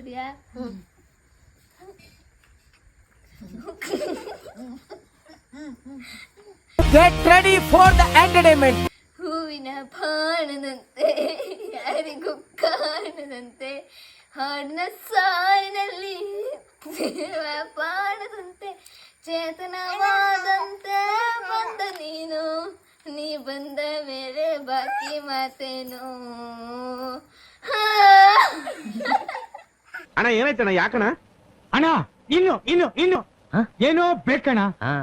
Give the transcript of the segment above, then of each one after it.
ರೆಡಿಯಾ get ready for the entertainment ಹೂವಿನ ಬಾಣದಂತೆ ಯಾರಿಗೂ ಕಾಣದಂತೆ ಹಾಡಿನ ಸಾಲಿನಲ್ಲಿ ದೇವ ಬಾಣದಂತೆ ಚೇತನವಾದಂತೆ ಬಂದ ನೀನು ನೀ ಬಂದ ಮೇಲೆ ಬಾಕಿ ಮಾತೇನು. ಹಾ. ಅಣ್ಣ ಏನಾಯ್ತಣ್ಣ ಯಾಕಣ ಅಣ್ಣ ಇನ್ನು ಇನ್ನು ಇನ್ನು. ಏನೋ ಬೇಕಣ್ಣ.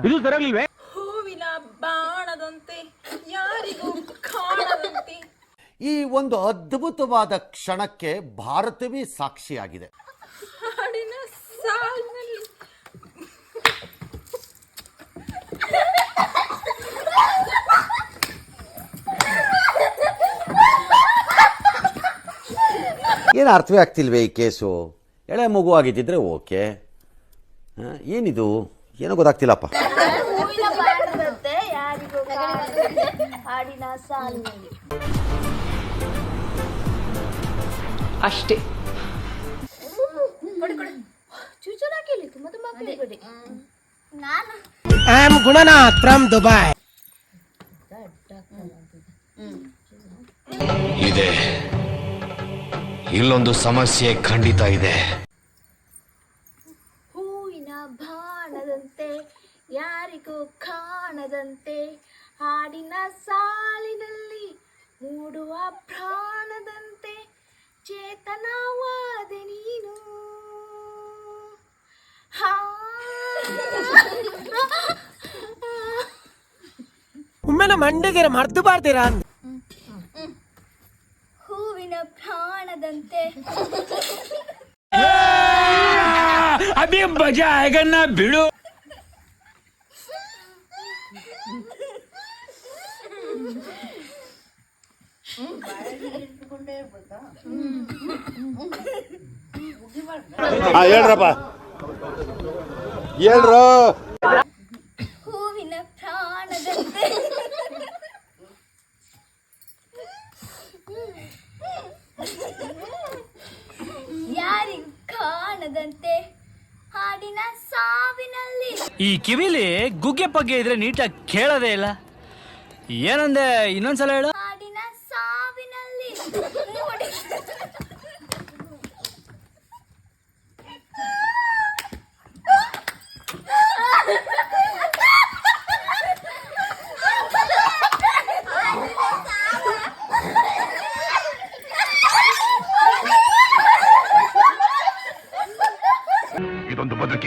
ಇದು ಸರಿಯಾಗಿಲ್ವೇ ಹೂವಿನ ಬಾಣದಂತೆ ಯಾರಿಗೂ ಕಾಣದಂತೆ. ಈ ಒಂದು ಅದ್ಭುತವಾದ ಕ್ಷಣಕ್ಕೆ ಭಾರತವೇ ಸಾಕ್ಷಿಯಾಗಿದೆ. ಹಾಡಿನ ಸಾಲಿನಲ್ಲಿ. ಏನು ಅರ್ಥವೇ ಆಗ್ತಿಲ್ವೇ ಈ ಕೇಸು? ಎಳೆ ಮಗು ಆಗಿದ್ದಿದ್ರೆ ಓಕೆ. ಏನಿದು? ಏನೋ ಗೊತ್ತಾಗ್ತಿಲ್ಲಪ್ಪ. ಅಷ್ಟೇ. I am Gunanath from Dubai. ಇದೆ. ಇಲ್ಲೊಂದು ಸಮಸ್ಯೆ ಖಂಡಿತ ಇದೆ. ಯಾರಿಗೂ ಕಾಣದಂತೆ ಹಾಡಿನ ಸಾಲಿನಲ್ಲಿ ಮೂಡುವ ಪ್ರಾಣದಂತೆ ಚೇತನವಾದ ನೀನು. ಒಮ್ಮೆ ಮರ್ದು ಮರ್ತು ಬಾರ್ತೀರಾ ಹೂವಿನ ಪ್ರಾಣದಂತೆ. ಅಭಿ ಮಜಾ ಆಗನ್ನ ಬಿಡು. ಹೇಳ್ರಪ್ಪ. ಹೇಳ್ರು. ಹೂವಿನ ಪ್ರಾಣದಂತೆ. ಯಾರಿಗೂ ಕಾಣದಂತೆ? ಹಾಡಿನ ಸಾವಿನಲ್ಲಿ. ಈ ಕಿವಿಲಿ ಗುಗ್ಗೆ ಪಗ್ಗೆ ಇದ್ರೆ ನೀಟಾಗಿ ಕೇಳೋದೇ ಇಲ್ಲ. ಏನಂದೆ ಇನ್ನೊಂದ್ಸಲ ಹೇಳು.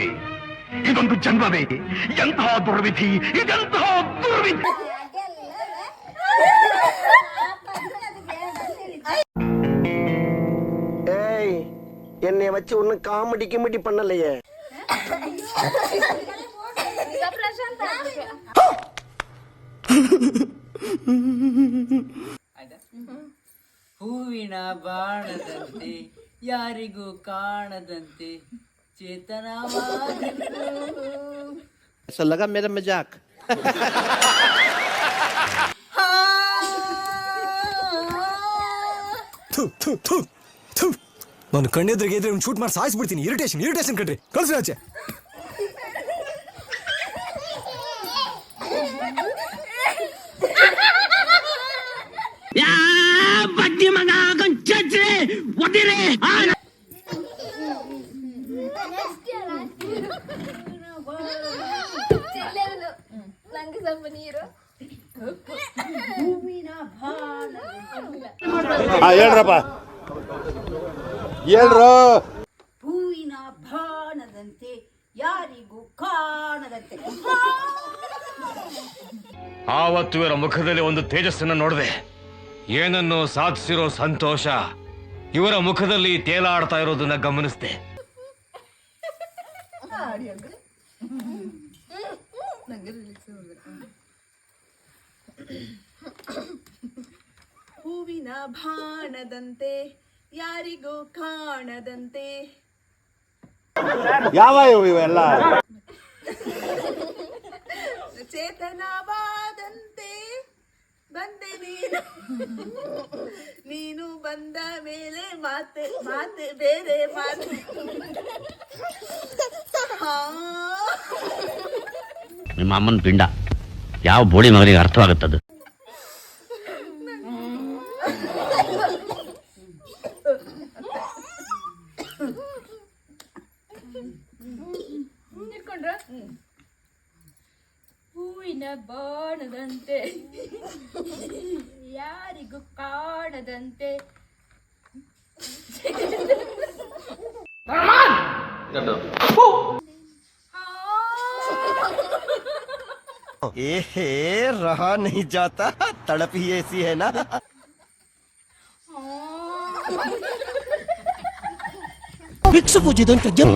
ಇದೊಂದು ಬದುಕಿ ಇದೊಂದು ಜನ್ಮವೇ ಎಂತಹ ದುರ್ವಿಧಿ ಇದೆಂತಹ ದುರ್ವಿಧಿ ஏய் என்னை வச்சு ஒன்னும் காமெடி கிமெடி பண்ணலையே ಪ್ರಶಾಂತ ಹೂವಿನ ಬಾಣದಂತೆ ಯಾರಿಗೂ ಕಾಣದಂತೆ ಚೇತನವಾದ ऐसा लगा मेरा मजाक ನಾನು ಕಣ್ಣೆದ್ರಿಗೆ ಇದ್ರೆ ಶೂಟ್ ಮಾಡಿ ಸಾಯಿಸ್ಬಿಡ್ತೀನಿ ಇರಿಟೇಷನ್ ಇರಿಟೇಷನ್ ಕಣ್ರಿ ಕಳ್ಸಿ ಆಚೆ ಚೆಲ್ಲೆವನು ಸ್ವಲ್ಪ ನೀರು. ಹೇಳ್ರಪ್ಪ. ಹೇಳ್ರು. ಹೂವಿನ ಬಾಣದಂತೆ ಯಾರಿಗೂ ಕಾಣದಂತೆ. ಆವತ್ತು ಇವರ ಮುಖದಲ್ಲಿ ಒಂದು ತೇಜಸ್ಸನ್ನು ನೋಡಿದೆ. ಏನನ್ನು ಸಾಧಿಸಿರೋ ಸಂತೋಷ ಇವರ ಮುಖದಲ್ಲಿ ತೇಲಾಡ್ತಾ ಇರೋದನ್ನ ಗಮನಿಸಿದೆ. ಹೂವಿನ ಬಾಣದಂತೆ ಯಾರಿಗೂ ಕಾಣದಂತೆ. ಯಾವ ಇವು ಇವೆಲ್ಲ? ಚೇತನವಾದಂತೆ ಬಂದೆ ನೀನು. ನೀನು ಬಂದ ಮೇಲೆ ಮಾತೆ ಮಾತೆ ಬೇರೆ ಮಾತೆ. ಹಾ. ನಿಮ್ಮ ಅಮ್ಮನ ಪಿಂಡ. ಯಾವ ಬೋಳಿ ಮಗನಿಗೆ ಅರ್ಥವಾಗುತ್ತದು ಹೂವಿನ ಬಾಣದಂತೆ ಯಾರಿಗೂ ಕಾಣದಂತೆ. ए रहा नहीं जाता। तड़प ही ऐसी है ना। भिक्षुक तो उचित जब